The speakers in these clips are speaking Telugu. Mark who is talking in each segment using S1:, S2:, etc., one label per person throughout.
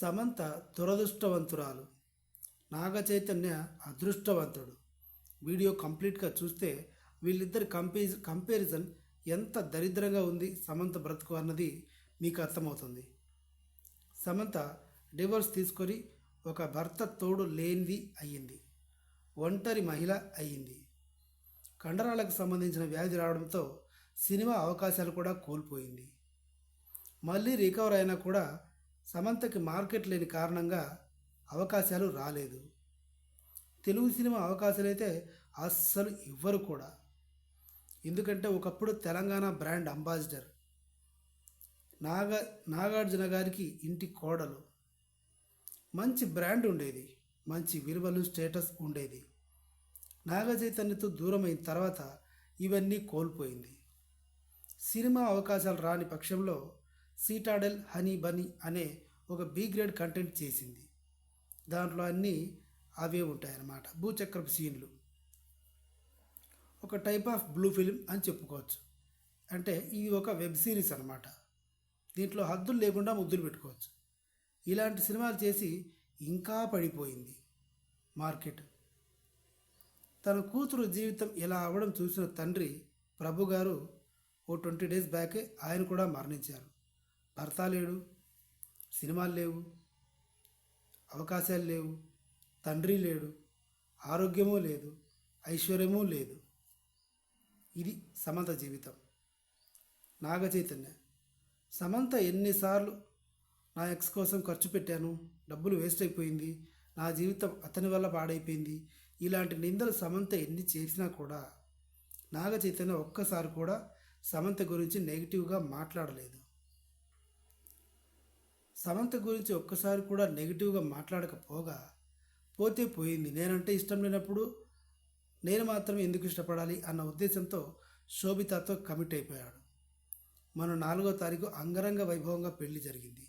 S1: సమంత దురదృష్టవంతురాలు. నాగచైతన్య అదృష్టవంతుడు. వీడియో కంప్లీట్గా చూస్తే వీళ్ళిద్దరి కంపే కంపారిజన్ ఎంత దరిద్రంగా ఉంది సమంత బ్రతుకు అన్నది మీకు అర్థమవుతుంది. సమంత డివోర్స్ తీసుకొని ఒక భర్త తోడు లేనిది అయ్యింది. ఒంటరి మహిళ అయ్యింది. కండరాలకు సంబంధించిన వ్యాధి రావడంతో సినిమా అవకాశాలు కూడా కోల్పోయింది. మళ్ళీ రికవర్ అయినా కూడా సమంతకి మార్కెట్ లేని కారణంగా అవకాశాలు రాలేదు. తెలుగు సినిమా అవకాశాలు అయితే అస్సలు ఇవ్వరు కూడా. ఎందుకంటే ఒకప్పుడు తెలంగాణ బ్రాండ్ అంబాసిడర్ నాగ నాగార్జున గారికి ఇంటి కోడలు. మంచి బ్రాండ్ ఉండేది. మంచి విలువలు స్టేటస్ ఉండేది. నాగ చైతన్యతో దూరమైన తర్వాత ఇవన్నీ కోల్పోయింది. సినిమా అవకాశాలు రాని పక్షంలో సీటాడెల్ హనీ బనీ అనే ఒక బి గ్రేడ్ కంటెంట్ చేసింది. దాంట్లో అన్నీ అవే ఉంటాయన్నమాట. భూచక్రపు సీన్లు. ఒక టైప్ ఆఫ్ బ్లూ ఫిలిం అని చెప్పుకోవచ్చు. అంటే ఇది ఒక వెబ్ సిరీస్ అనమాట దీంట్లో హద్దులు లేకుండా ముద్దులు పెట్టుకోవచ్చు. ఇలాంటి సినిమాలు చేసి ఇంకా పడిపోయింది మార్కెట్. తన కూతురు జీవితం ఎలా అవ్వడం చూసిన తండ్రి ప్రభు గారు ఓ ట్వంటీ డేస్ బ్యాకే ఆయన కూడా మరణించారు. భర్త లేడు సినిమాలు లేవు అవకాశాలు లేవు తండ్రి లేడు ఆరోగ్యమూ లేదు ఐశ్వర్యమూ లేదు. ఇది సమంత జీవితం. నాగ చైతన్య సమంత ఎన్నిసార్లు నా ఎక్స్ కోసం ఖర్చు పెట్టాను డబ్బులు వేస్ట్ అయిపోయింది నా జీవితం అతని వల్ల పాడైపోయింది ఇలాంటి నిందలు సమంత ఎన్ని చేసినా కూడా నాగ చైతన్య ఒక్కసారి కూడా సమంత గురించి నెగిటివ్గా మాట్లాడలేదు. సమంత గురించి ఒక్కసారి కూడా నెగిటివ్గా మాట్లాడకపోగా పోతే పోయింది. నేనంటే ఇష్టం లేనప్పుడు నేను మాత్రం ఎందుకు ఇష్టపడాలి అన్న ఉద్దేశంతో శోభితతో కమిట్ అయిపోయాడు. మన నాలుగో తారీఖు అంగరంగ వైభవంగా పెళ్ళి జరిగింది.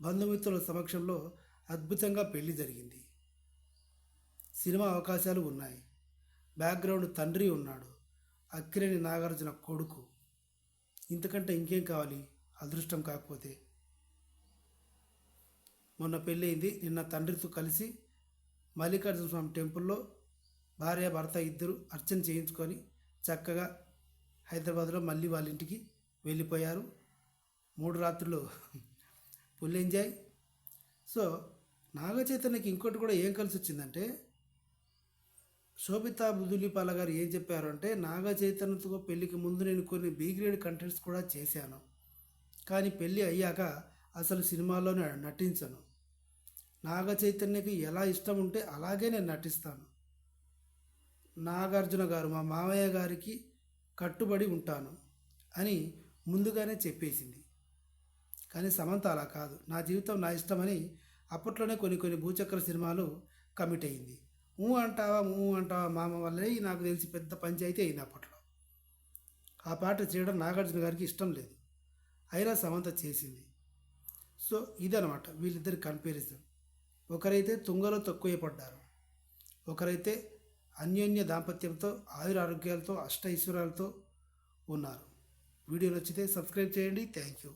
S1: బంధుమిత్రుల సమక్షంలో అద్భుతంగా పెళ్ళి జరిగింది. సినిమా అవకాశాలు ఉన్నాయి. బ్యాక్గ్రౌండ్ తండ్రి ఉన్నాడు. అక్కిరేని నాగార్జున కొడుకు. ఇంతకంటే ఇంకేం కావాలి? అదృష్టం కాకపోతే. మొన్న పెళ్ళయింది. నిన్న తండ్రితో కలిసి మల్లికార్జున స్వామి టెంపుల్లో భార్య భర్త ఇద్దరు అర్చన చేయించుకొని చక్కగా హైదరాబాద్లో మళ్ళీ వాళ్ళ ఇంటికి వెళ్ళిపోయారు. మూడు రాత్రులు ఫుల్ ఎంజాయ్. సో నాగచైతన్యకి ఇంకోటి కూడా ఏం కలిసి వచ్చిందంటే శోభితా బుదులిపాల గారు ఏం చెప్పారు అంటే నాగ చైతన్యతో పెళ్ళికి ముందు నేను కొన్ని బీ గ్రేడ్ కంటెంట్స్ కూడా చేశాను. కానీ పెళ్ళి అయ్యాక అసలు సినిమాల్లోనే నటించను. నాగ చైతన్యకి ఎలా ఇష్టం ఉంటే అలాగే నేను నటిస్తాను. నాగార్జున గారు మా మామయ్య గారికి కట్టుబడి ఉంటాను అని ముందుగానే చెప్పేసింది. కానీ సమంత అలా కాదు. నా జీవితం నా ఇష్టమని అప్పట్లోనే కొన్ని కొన్ని భూచక్ర సినిమాలు కమిట్ అయింది. ఊ అంటావా ఊ అంటావా మామ వల్లే నాకు తెలిసి పెద్ద పంచాయితీ అయింది అప్పట్లో. ఆ పాట చేయడం నాగార్జున గారికి ఇష్టం లేదు. అయినా సమంత చేసింది. సో ఇదనమాట వీళ్ళిద్దరి కంపారిజన్ ఒకరైతే తుంగలో తక్కువ పడ్డారు. ఒకరైతే అన్యోన్య దాంపత్యంతో ఆయుర ఆరోగ్యాలతో అష్ట ఐశ్వర్యాలతో ఉన్నారు. వీడియో నచ్చితే సబ్స్క్రైబ్ చేయండి. Thank you.